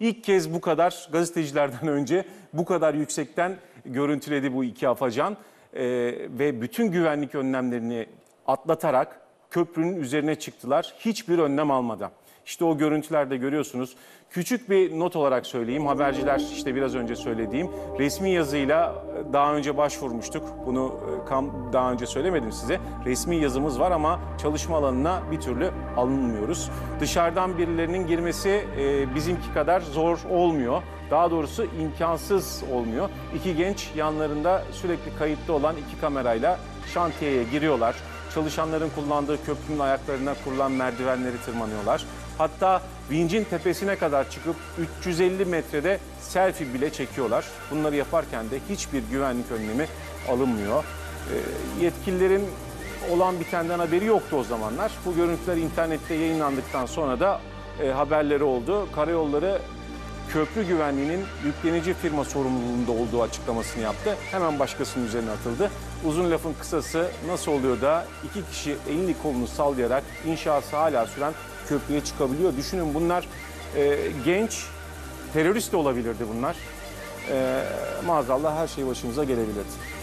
İlk kez bu kadar gazetecilerden önce bu kadar yüksekten görüntüledi bu iki afacan. Ee, ve bütün güvenlik önlemlerini atlatarak köprünün üzerine çıktılar. Hiçbir önlem almadan. İşte o görüntülerde görüyorsunuz. Küçük bir not olarak söyleyeyim. Haberciler işte biraz önce söylediğim resmi yazıyla e, daha önce başvurmuştuk. Bunu e, daha önce söylemedim size. Resmi yazımız var ama çalışma alanına bir türlü alınmıyoruz. Dışarıdan birilerinin girmesi e, bizimki kadar zor olmuyor. Daha doğrusu imkansız olmuyor. İki genç yanlarında sürekli kayıtlı olan iki kamerayla şantiyeye giriyorlar. Çalışanların kullandığı köprünün ayaklarına kurulan merdivenleri tırmanıyorlar. Hatta vincin tepesine kadar çıkıp 350 metrede selfie bile çekiyorlar. Bunları yaparken de hiçbir güvenlik önlemi alınmıyor. Ee, yetkililerin olan bitenden haberi yoktu o zamanlar. Bu görüntüler internette yayınlandıktan sonra da e, haberleri oldu. Karayolları köprü güvenliğinin yüklenici firma sorumluluğunda olduğu açıklamasını yaptı. Hemen başkasının üzerine atıldı. Uzun lafın kısası nasıl oluyor da iki kişi elini kolunu sallayarak inşası hala süren köprüye çıkabiliyor. Düşünün bunlar e, genç, terörist de olabilirdi bunlar. E, maazallah her şey başımıza gelebilirdi.